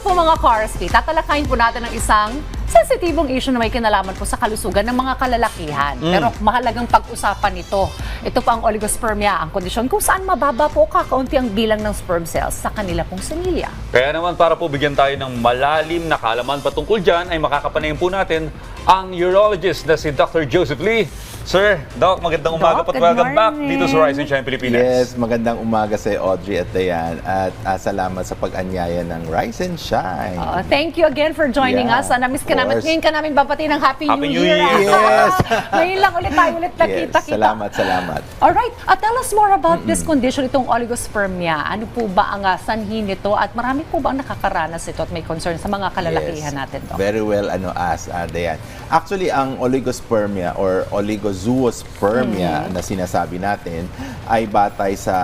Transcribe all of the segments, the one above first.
po mga Carsky, tatalakayin po natin ang isang sensitibong issue na may kinalaman po sa kalusugan ng mga kalalakihan. Pero mahalagang pag-usapan ito. Ito pa ang oligospermia, ang kondisyon kung saan mababa po kakaunti ang bilang ng sperm cells sa kanila pong similya. Kaya naman para po bigyan tayo ng malalim na kaalaman patungkol dyan ay makakapanayin po natin ang urologist na si Dr. Joseph Lee. Sir, Doc, magandang umaga Doc, po at good welcome back dito sa Rise and Shine Pilipinas. Yes, magandang umaga sa Audrey at Dayan at ah, salamat sa pag-anyaya ng Rise and Shine. Uh, thank you again for joining Yeah, us. Uh, namiss ka namin. Ngayon ka namin babati ng Happy, Happy New, New Year. Year. Yes. Ngayon lang ulit tayo ulit yes, nakita-kita. salamat, salamat. Alright, uh, tell us more about this condition, itong oligospermia. Ano po ba ang uh, sanhi nito at marami po ba ang nakakaranas ito at may concern sa mga kalalakihan Yes. natin to? Very well ano as uh, Dayan. Actually, ang oligospermia or oligozoospermia Mm-hmm. na sinasabi natin ay batay sa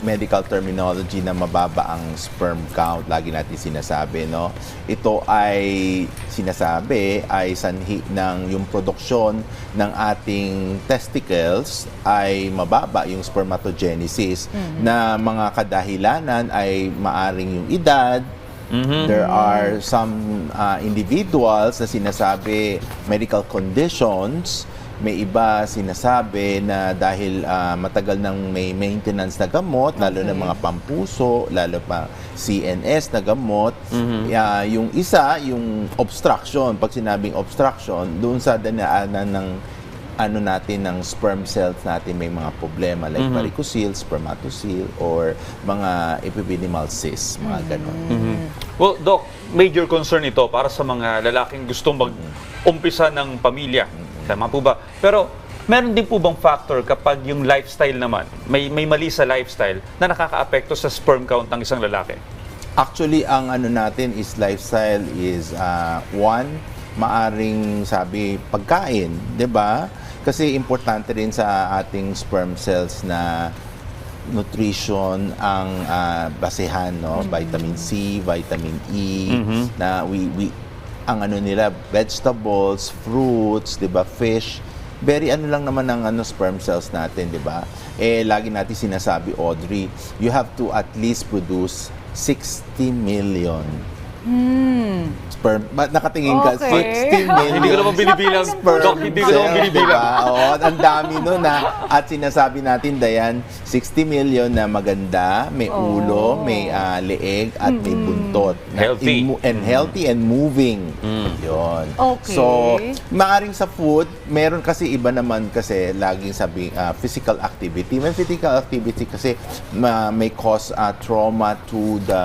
medical terminology na mababa ang sperm count. Lagi natin sinasabi, no? Ito ay sinasabi ay sanhi ng yung produksyon ng ating testicles ay mababa yung spermatogenesis na mga kadahilanan ay maaring yung edad, There are some uh, individuals na sinasabi medical conditions. May iba sinasabi na dahil uh, matagal nang may maintenance na gamot, lalo na Okay. mga pampuso, lalo pa CNS na gamot. Uh, yung isa, yung obstruction. Pag sinabing obstruction, doon sa danaanan ng ano natin ng sperm cells natin may mga problema like varicocele, spermatocele, or mga epididymal cysts, mga ganun. Well, Doc, major concern ito para sa mga lalaking gustong mag-umpisa ng pamilya. Tama po ba? Pero meron din po bang factor kapag yung lifestyle naman, may, may mali sa lifestyle na nakaka-apekto sa sperm count ng isang lalaki? Actually, ang ano natin is lifestyle is uh, one, maaring sabi pagkain, 'di ba? Kasi importante rin sa ating sperm cells na nutrition ang ah, basehan, no? Vitamin C, vitamin E, na we, we ang ano nila vegetables, fruits, 'di ba? Fish. Very ano lang naman ang ano sperm cells natin, 'di ba? Eh lagi natin sinasabi Audrey, you have to at least produce 60 million sperm. Ba't nakatingin ka? Okay. 60 million Hindi ko naman binibilang, sperm Doc, hindi ko naman cells, binibilang. diba? Oo, ang dami nun na. At sinasabi natin, Dayan, 60 million na maganda, may Oh. ulo, may ah, leeg, at may buntot. Na Healthy. in- and healthy and moving. Yun. Okay. So, maaring sa food, meron kasi iba naman kasi laging sabi ah, physical activity. May physical activity kasi ma- may cause ah, trauma to the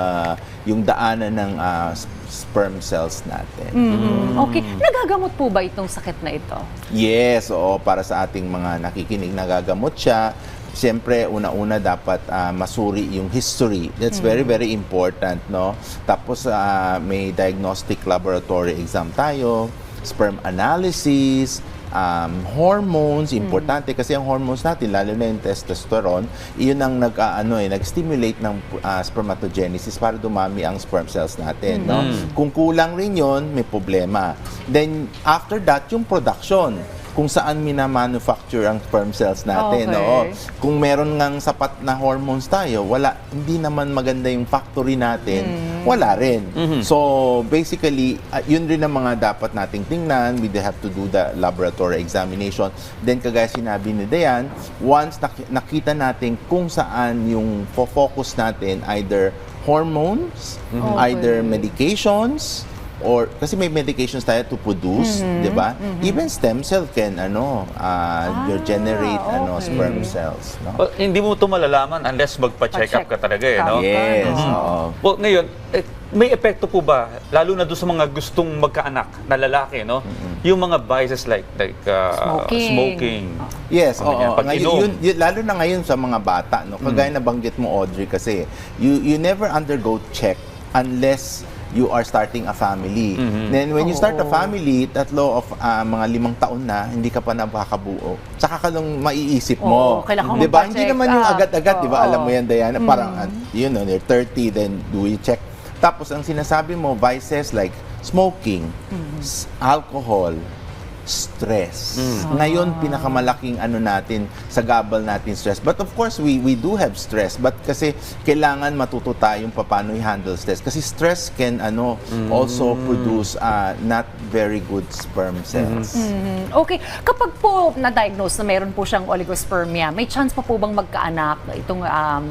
yung daanan ng s- sperm cells natin. Mm, Okay, nagagamot po ba itong sakit na ito? Yes, oo, para sa ating mga nakikinig, nagagamot siya. Siyempre, una-una dapat ah, masuri yung history. That's very, very important, no? Tapos, ah, may diagnostic laboratory exam tayo, sperm analysis, um, hormones, importante kasi ang hormones natin, lalo na yung testosterone, iyon ang nag, ah, ano, eh, nag-stimulate ng ah, spermatogenesis para dumami ang sperm cells natin. No? Kung kulang rin yon may problema. Then, after that, yung production kung saan mina-manufacture ang sperm cells natin. Okay. Oo. Kung meron ngang sapat na hormones tayo, wala, hindi naman maganda yung factory natin, wala rin. So, basically, uh, yun rin ang mga dapat nating tingnan. We have to do the laboratory examination. Then, kagaya sinabi ni Dayan, once nak- nakita natin kung saan yung focus natin, either hormones, either Okay. medications, or kasi may medications tayo to produce, 'di ba? Even stem cell can ano, uh, generate ano okay. sperm cells, no? Well, hindi mo ito malalaman unless magpa-check up ka talaga eh, no? Yes, Mhm. oo. Well, ngayon, eh, may epekto po ba, lalo na doon sa mga gustong magkaanak na lalaki, no? Yung mga vices like like uh, Smoking. smoking. Yes, Ano oo. yan, Ngayon, yun, yun- lalo na ngayon sa mga bata, no? Kagaya nabanggit mo Audrey kasi you you never undergo check unless you are starting a family. Then when you start a Oo. family, tatlo of ah, mga limang taon na, hindi ka pa napakabuo. Saka ka lang maiisip Oo, mo. kailangan Di ba? magpa-check Hindi naman yung agad-agad, di ba? Oo. Alam mo yan, Diana, parang, ah, you know, you're 30, then do you check? Tapos ang sinasabi mo, vices like smoking, s- alcohol, stress. Ngayon, pinakamalaking ano natin, sa gabal natin stress. But of course, we we do have stress. But kasi kailangan matuto tayong paano i-handle stress. Kasi stress can ano also produce uh, not very good sperm cells. Mm, Okay, kapag po na-diagnose na meron po siyang oligospermia, may chance pa po bang magkaanak itong um,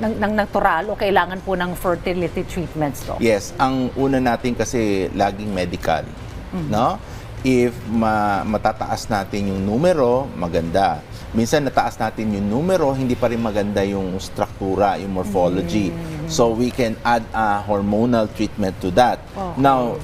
ng, ng natural o kailangan po ng fertility treatments to? Yes, ang una natin kasi laging medical, no? If ma- matataas natin yung numero, maganda. Minsan nataas natin yung numero, hindi pa rin maganda yung struktura, yung morphology. So we can add a hormonal treatment to that. Now,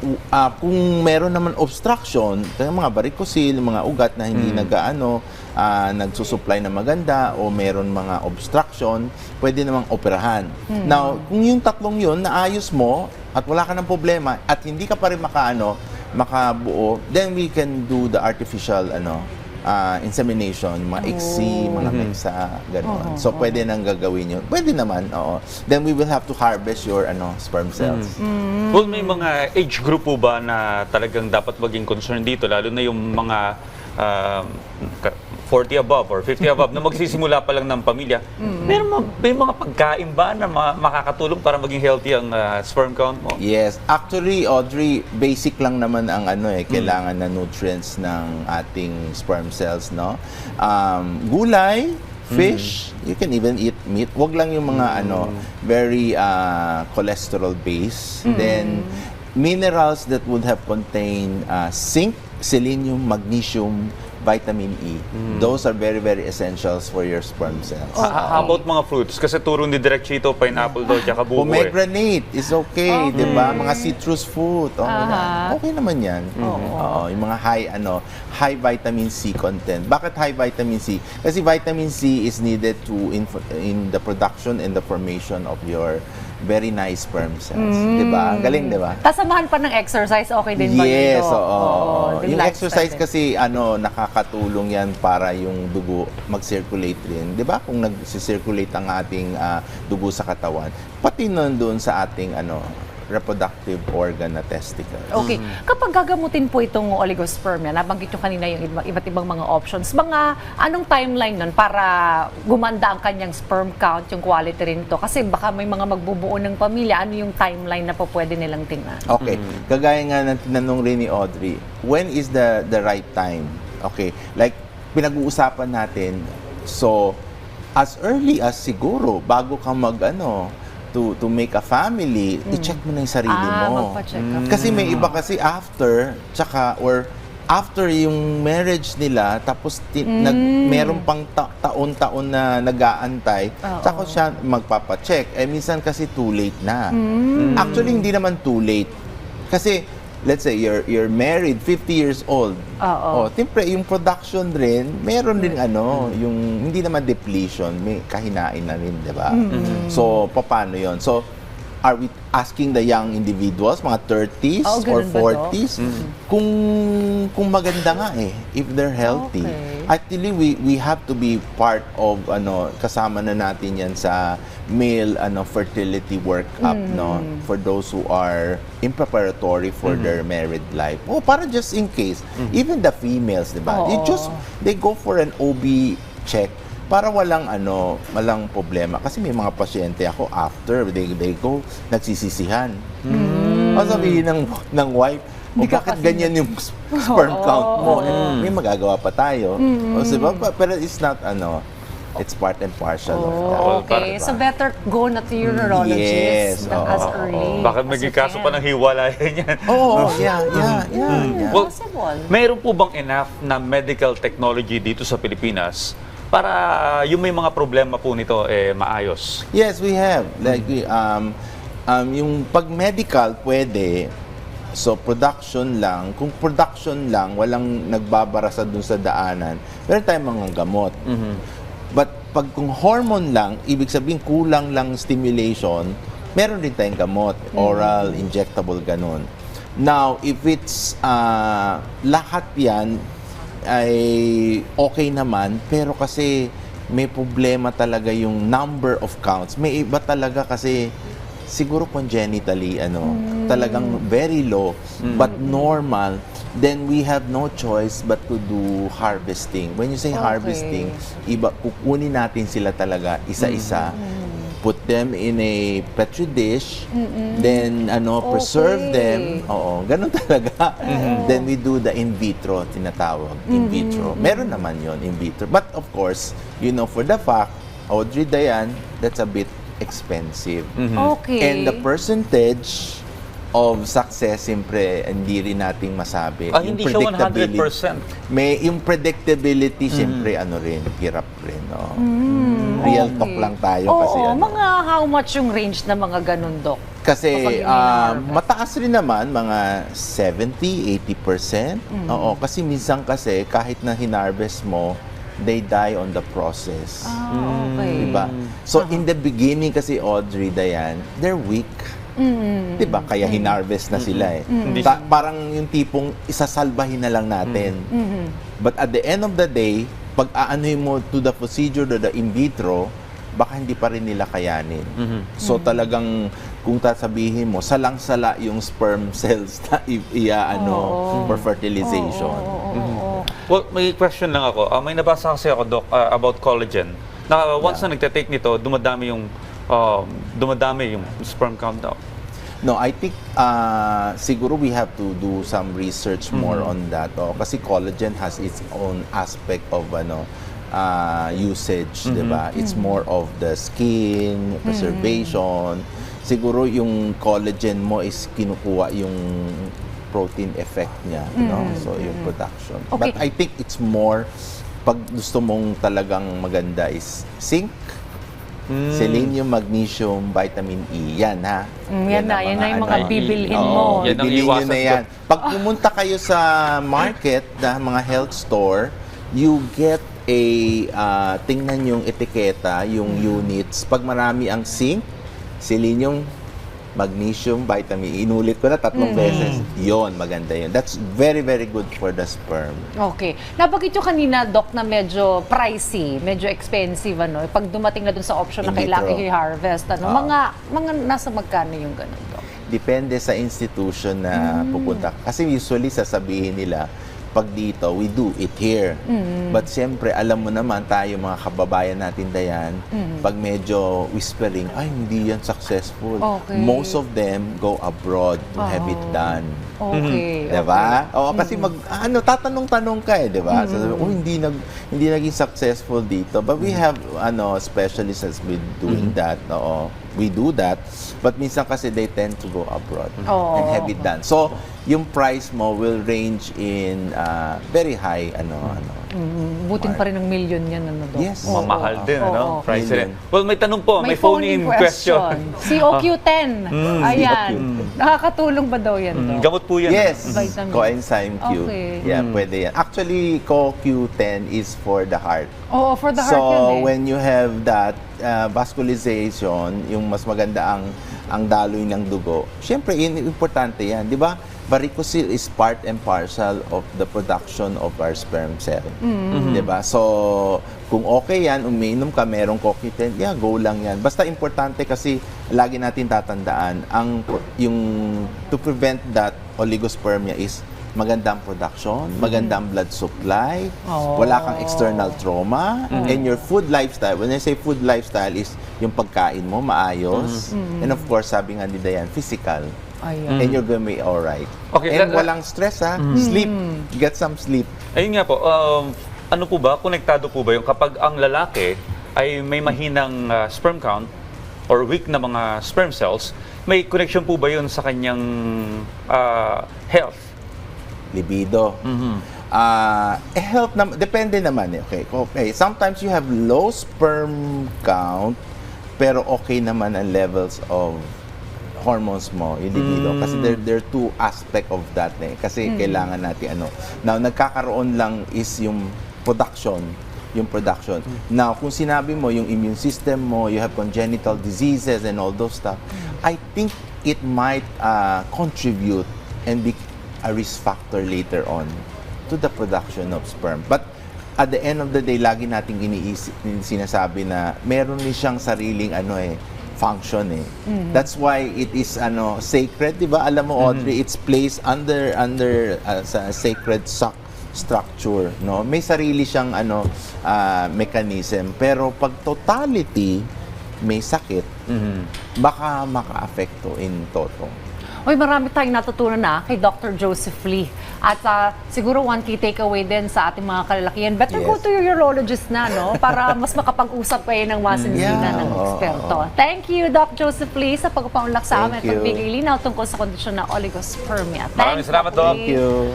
u- ah, kung meron naman obstruction, kaya mga varicocele, mga ugat na hindi nagaano, ah, nagsusupply na maganda o meron mga obstruction, pwede namang operahan. Now, kung yung tatlong yun, naayos mo at wala ka ng problema at hindi ka pa rin makaano, makabuo, then we can do the artificial ano ah, insemination, mga ICSI, mga MEXA, gano'n. So, pwede nang gagawin yun. Pwede naman, oo. Then we will have to harvest your ano sperm cells. Well, may mga age group po ba na talagang dapat maging concern dito, lalo na yung mga um, ka- 40 above or 50 above na magsisimula pa lang ng pamilya. Meron ma- may mga pagkain ba na ma- makakatulong para maging healthy ang ah, sperm count mo? Yes, actually Audrey, basic lang naman ang ano eh, kailangan na nutrients ng ating sperm cells, no? Um, gulay, fish, you can even eat meat. Wag lang yung mga ano, very uh, cholesterol base. Then minerals that would have contained uh, zinc, selenium, magnesium, vitamin E. Those are very very essentials for your sperm cells. Ha- How about mga fruits? Kasi turo ni Direk Chito, pineapple daw, tsaka buko eh. Pomegranate is okay, 'di ba? Mga citrus fruit, okay Aha. na. Okay naman 'yan. Oo, yung mga high ano, high vitamin C content. Bakit high vitamin C? Kasi vitamin C is needed to in, in the production and the formation of your very nice sperm cells, 'di ba? Galing, 'di ba? Tasamahan pa ng exercise, okay din ba Yes, ito? oo. din Yung exercise din. kasi ano nakakatulong 'yan para yung dugo mag-circulate rin. 'Di ba? Kung nag-circulate ang ating ah, dugo sa katawan, pati nandoon sa ating ano reproductive organ na testicles. Okay. Kapag gagamutin po itong oligospermia, nabanggit nyo kanina yung iba- iba't ibang mga options, mga anong timeline nun para gumanda ang kanyang sperm count, yung quality rin ito? Kasi baka may mga magbubuo ng pamilya, ano yung timeline na po pwede nilang tingnan? Okay. Kagaya nga ng tinanong rin ni Audrey, when is the the right time? Okay. Like pinag-uusapan natin, so as early as siguro bago ka mag ano to to make a family, i-check mo na yung sarili Ah, mo. up. Kasi may iba kasi after, tsaka, or after yung marriage nila, tapos ti- nag, meron pang ta- taon-taon na nag-aantay, Oo. tsaka siya magpapacheck. Eh, minsan kasi too late na. Actually, hindi naman too late. Kasi, let's say, you're, you're married, 50 years old. Oo. Oh, Siyempre, yung production rin, meron din ano, yung hindi naman depletion, may kahinain na rin, di ba? So, paano yon So, are we asking the young individuals, mga 30s Oh, or ganun ba, Doc? 40s, kung kung maganda nga eh, if they're healthy. Okay. Actually, we we have to be part of ano, kasama na natin 'yan sa male ano fertility workup no for those who are in preparatory for their married life. Oh, para just in case. Even the females, 'di ba? They just they go for an OB check para walang ano, walang problema kasi may mga pasyente ako after they they go nagsisisihan. Mm. sabihin ng ng wife, o ka bakit kasi ganyan yung sperm Oo, count mo? oo. Eh, may magagawa pa tayo. O, diba? Pero it's not ano, it's part and parcel of that. Oh, okay. So better go na to your neurologist Yes, than as oo, early Baka as maging kaso pa ng hiwalayan yan. Oo, yeah, yeah, yeah, yeah. Well, Possible. Mayroon po bang enough na medical technology dito sa Pilipinas para yung may mga problema po nito eh maayos? Yes, we have. Like, we, um, um, yung pag medical, pwede. So, production lang. Kung production lang, walang nagbabarasa dun sa daanan, meron tayong mga gamot. But pag kung hormone lang, ibig sabihin kulang lang stimulation, meron din tayong gamot. Oral, injectable, ganun. Now, if it's uh, lahat yan ay okay naman, pero kasi may problema talaga yung number of counts. May iba talaga kasi siguro congenitally ano, talagang very low but normal then we have no choice but to do harvesting. When you say Okay. harvesting, iba kukunin natin sila talaga isa-isa. Put them in a petri dish, then ano, preserve Okay. them. Oo, ganun talaga. Then we do the in vitro, tinatawag. In vitro. Meron naman yon in vitro. But of course, you know, for the fact, Audrey Dayan, that's a bit expensive. Okay. And the percentage of success, siyempre, hindi rin nating masabi. Ah, Yung hindi siya predictability- 100%. May, yung predictability, siyempre, ano rin, hirap rin. No? Real talk Okay. lang tayo Oo, kasi. ano. mga how much yung range na mga ganun, Dok? Kasi na-harvest. mataas rin naman, mga 70-80%. Mm. Oo, kasi minsan kasi kahit na hinarvest mo, they die on the process. Ah, okay. Diba? So, in the beginning kasi, Audrey, Dayan, they're weak. Mm. Diba? Kaya hinarvest na sila eh. Hindi Ta- parang yung tipong isasalbahin na lang natin. Mm-hmm. But at the end of the day, pag aanoy mo to the procedure to the in vitro, baka hindi pa rin nila kayanin. So talagang kung tasabihin mo, salang-sala yung sperm cells na i- i- ano, for fertilization. Oo. Well, may question lang ako. Ah, may nabasa kasi ako, Doc, ah, about collagen. Na once na nagte-take nito, dumadami yung um, dumadami yung sperm count daw. No, I think uh, siguro we have to do some research more on that. Oh, kasi collagen has its own aspect of ano uh, usage, 'di ba? It's more of the skin, preservation. Siguro yung collagen mo is kinukuha yung protein effect niya, no? So yung production. Okay. But I think it's more pag gusto mong talagang maganda is zinc, selenium, magnesium, vitamin E. Yan ha. Mm, yan na, yan na yung mga ano. bibilhin Oo, mo. Yan ang bibilhin nyo iwasan na ko. yan. Pag pumunta kayo sa market, na mga health store, you get a, ah, tingnan yung etiketa, yung units. Pag marami ang zinc, selenium, magnesium, vitamin E. Inulit ko na tatlong beses. Yon, maganda yun. That's very, very good for the sperm. Okay. Nabanggit nyo kanina, Doc, na medyo pricey, medyo expensive, ano, pag dumating na dun sa option na In vitro. kailangan i-harvest, ano, Ah. mga, mga nasa magkano yung ganun, Doc? Depende sa institution na pupunta. Kasi usually sasabihin nila, pag dito, we do it here. But siyempre, alam mo naman tayo mga kababayan natin dayan, pag medyo whispering, ay hindi yan successful. Okay. Most of them go abroad to have it done. Okay. Diba? Oo, kasi mag, ano, tatanong-tanong ka eh, diba? Sasabi, oh, hindi, nag, hindi naging successful dito. But we have, ano, specialists that's been doing that. Oo, we do that. But minsan kasi they tend to go abroad Oo. and have it done. So, yung price mo will range in uh, very high, ano, ano. Mm, butin pa rin ng million yan, ano, Doc? Yes. Oo. Mamahal din, Oo. ano? Price Million. rin. Well, may tanong po, may, phone-in question. Si OQ10. Ayan. Nakakatulong ba daw yan, Mm, Doc? gamot po yan. Yes, Vitamins. coenzyme Q. Okay. Yeah, pwede yan. Actually, CoQ10 is for the heart. Oo, for the heart so, yun eh. when you have that uh, vascularization, yung mas maganda ang ang daloy ng dugo, syempre, in, importante yan. Di ba? Varicocele is part and parcel of the production of our sperm cell. Mm-hmm. Di ba? So, kung okay yan, umiinom ka, merong CoQ10, yeah, go lang yan. Basta importante kasi, lagi natin tatandaan, ang, yung, to prevent that oligospermia is magandang production, magandang blood supply, Oh. wala kang external trauma, and your food lifestyle. When I say food lifestyle is yung pagkain mo maayos, and of course, sabi nga ni Dayan, physical. Ayan. And you're gonna be alright. Okay, and la- la- walang stress ha. Sleep. Get some sleep. Ayun nga po, um, ano po ba, konektado po ba yung kapag ang lalaki ay may mahinang ah, sperm count or weak na mga sperm cells, may connection po ba yun sa kanyang ah, health? Libido. Ah, eh, health naman, depende naman eh. Okay, okay. Sometimes you have low sperm count, pero okay naman ang levels of hormones mo, yung libido. Kasi there, there are two aspect of that eh. Kasi kailangan natin ano. Now, nagkakaroon lang is yung production yung production. Now, kung sinabi mo yung immune system mo, you have congenital diseases and all those stuff, I think it might uh, contribute and be a risk factor later on to the production of sperm. But at the end of the day, lagi nating iniisip, sinasabi na meron din siyang sariling ano eh, function eh. That's why it is ano sacred, 'di ba? Alam mo Audrey, it's placed under under uh, sa sacred sock structure, no? May sarili siyang ano ah, mechanism, pero pag totality may sakit, baka maka-apekto in toto. Uy, marami tayong natutunan na kay Dr. Joseph Lee. At ah, siguro one key takeaway din sa ating mga kalalakihan, better go Yes. to your urologist na, no? Para mas makapag-usap kayo ng masinsinan Yeah, ng eksperto. Thank you, Doc Joseph Lee, sa pagpapaunlak sa amin at Thank pagbigay linaw tungkol sa kondisyon na oligospermia. Maraming salamat, Doc. Thank you.